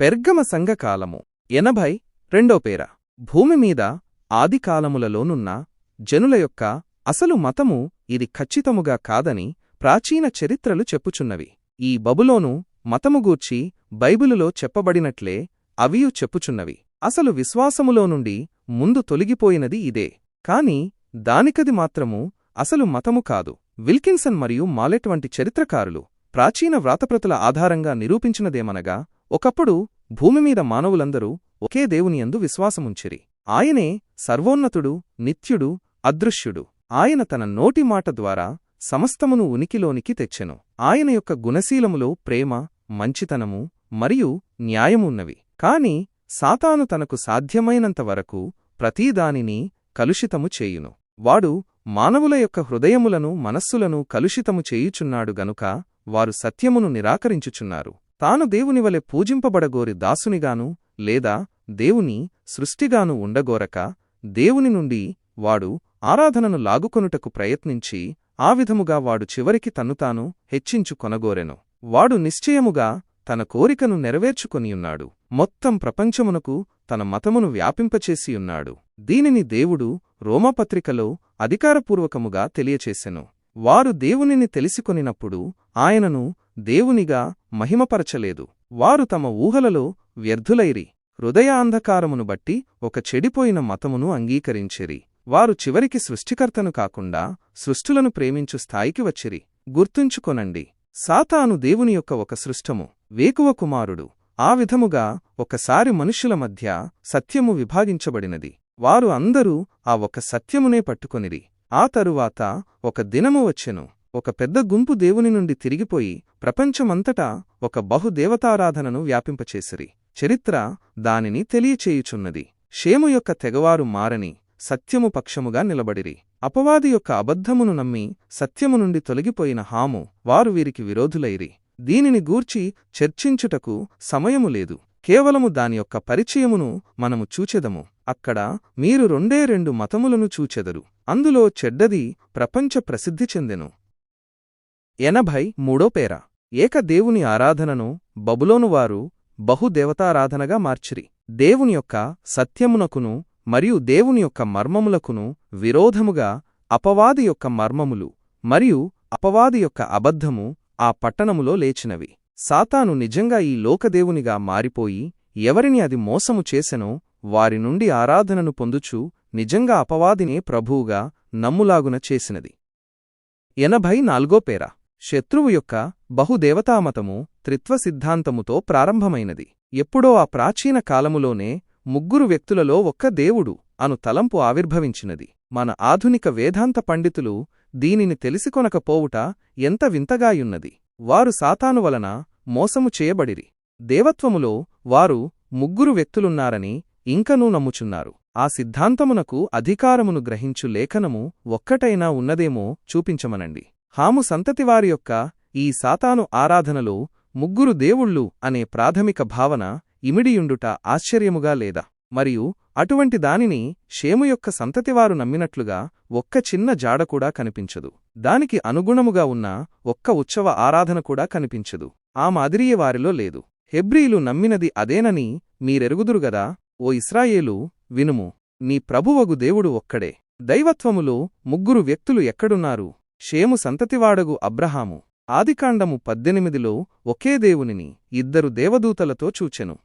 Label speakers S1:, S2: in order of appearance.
S1: పెర్గమ సంఘకాలము ఎనభై రెండో పేర. భూమి మీద ఆదికాలములలోనున్న జనుల యొక్క అసలు మతము ఇది ఖచ్చితముగా కాదని ప్రాచీన చరిత్రలు చెప్పుచున్నవి. ఈ బబులోను మతముగూర్చి బైబిలులో చెప్పబడినట్లే అవియు చెప్పుచున్నవి. అసలు విశ్వాసములో నుండి ముందు తొలగిపోయినది ఇదే. కాని దానికది మాత్రము అసలు మతము కాదు. విల్కిన్సన్ మరియు మాలెట్ వంటి చరిత్రకారులు ప్రాచీన వ్రాతప్రతుల ఆధారంగా నిరూపించినదేమనగా ఒకప్పుడు భూమిమీద మానవులందరూ ఒకే దేవునియందు విశ్వాసముంచిరి. ఆయనే సర్వోన్నతుడు నిత్యుడు అదృశ్యుడు. ఆయన తన నోటి మాట ద్వారా సమస్తమును ఉనికిలోనికి తెచ్చెను. ఆయన యొక్క గుణశీలములో ప్రేమ మంచితనము మరియు న్యాయమున్నవి కాని సాతాను తనకు సాధ్యమైనంతవరకు ప్రతీదానిని కలుషితము చేయును. వాడు మానవుల యొక్క హృదయములను మనస్సులను కలుషితము చేయుచున్నాడు గనుక వారు సత్యమును నిరాకరించుచున్నారు. తాను దేవునివలె పూజింపబడగోరి దాసునిగాను లేదా దేవుని సృష్టిగాను ఉండగోరక దేవుని నుండి వాడు ఆరాధనను లాగుకొనుటకు ప్రయత్నించి ఆ విధముగా వాడు చివరికి తన్నుతాను హెచ్చించు కొనగోరెను. వాడు నిశ్చయముగా తన కోరికను నెరవేర్చుకొనియున్నాడు. మొత్తం ప్రపంచమునకు తన మతమును వ్యాపింపచేసియున్నాడు. దీనిని దేవుడు రోమపత్రికలో అధికారపూర్వకముగా తెలియచేసెను. వారు దేవునిని తెలిసికొనినప్పుడు ఆయనను దేవునిగా మహిమపరచలేదు. వారు తమ ఊహలలో వ్యర్థులైరి. హృదయాంధకారమును బట్టి ఒక చెడిపోయిన మతమును అంగీకరించిరి. వారు చివరికి సృష్టికర్తను కాకుండా సృష్టులను ప్రేమించు స్థాయికి వచ్చిరి. గుర్తుంచుకొనండి సాతాను దేవుని యొక్క ఒక సృష్టము వేకువ కుమారుడు. ఆ విధముగా ఒకసారి మనుష్యుల మధ్య సత్యము విభాగించబడినది. వారు అందరూ ఆ ఒక సత్యమునే పట్టుకొనిరి. ఆ తరువాత ఒక దినము వచ్చెను. ఒక పెద్ద గుంపు దేవుని నుండి తిరిగిపోయి ప్రపంచమంతటా ఒక బహుదేవతారాధనను వ్యాపింపచేసిరి. చరిత్ర దానిని తెలియచేయుచున్నది. షేము యొక్క తెగవారు మారని సత్యము పక్షముగా నిలబడిరి. అపవాది యొక్క అబద్ధమును నమ్మి సత్యము నుండి తొలగిపోయిన హాము వారు వీరికి విరోధులైరి. దీనిని గూర్చి చర్చించుటకు సమయము లేదు. కేవలము దాని యొక్క పరిచయమును మనము చూచెదము. అక్కడ మీరు రెండే రెండు మతములను చూచెదరు. అందులో చెడ్డది ప్రపంచ ప్రసిద్ధి చెందెను. ఎనభై మూడో పేర. ఏక దేవుని ఆరాధనను బబులోనువారు బహుదేవతారాధనగా మార్చిరి. దేవుని యొక్క సత్యమునకును మరియు దేవుని యొక్క మర్మములకును విరోధముగా అపవాది యొక్క మర్మములు మరియు అపవాది యొక్క అబద్ధము ఆ పట్టణములో లేచినవి. సాతాను నిజంగా ఈ లోకదేవునిగా మారిపోయి ఎవరిని అది మోసము చేసెనో వారి నుండి ఆరాధనను పొందుచు నిజంగా అపవాదినే ప్రభువుగా నమ్ములాగున చేసినది. ఎనభై నాలుగో పేరా. శత్రువు యొక్క బహుదేవతామతము త్రిత్వ సిద్ధాంతముతో ప్రారంభమైనది. ఎప్పుడో ఆ ప్రాచీన కాలములోనే ముగ్గురు వ్యక్తులలో ఒక్క దేవుడు అను తలంపు ఆవిర్భవించినది. మన ఆధునిక వేదాంత పండితులు దీనిని తెలిసికొనకపోవుట ఎంత వింతగాయున్నది. వారు సాతాను వలన మోసము చేయబడిరి. దేవత్వములో వారు ముగ్గురు వ్యక్తులున్నారని ఇంకనూ నమ్ముచున్నారు. ఆ సిద్ధాంతమునకు అధికారమును గ్రహించు లేఖనము ఒక్కటైనా ఉన్నదేమో చూపించమనండి. హాము సంతతివారి యొక్క ఈ సాతాను ఆరాధనలో ముగ్గురు దేవుళ్ళు అనే ప్రాథమిక భావన ఇమిడియుండుట ఆశ్చర్యముగా లేదా. మరియు అటువంటి దానిని షేము యొక్క సంతతివారు నమ్మినట్లుగా ఒక్క చిన్న జాడకూడా కనిపించదు. దానికి అనుగుణముగా ఉన్న ఒక్క ఉత్సవ ఆరాధన కూడా కనిపించదు. ఆ మాదిరియ వారిలో లేదు. హెబ్రీలు నమ్మినది అదేనని మీరెరుగుదురుగదా ఓ ఇస్రాయేలు వినుము నీ ప్రభువగు దేవుడు ఒక్కడే. దైవత్వములో ముగ్గురు వ్యక్తులు ఎక్కడున్నారు? షేము సంతతివాడగు అబ్రహాము. ఆదికాండము పద్దెనిమిదిలో ఒకే దేవునిని ఇద్దరు దేవదూతలతో చూచెను.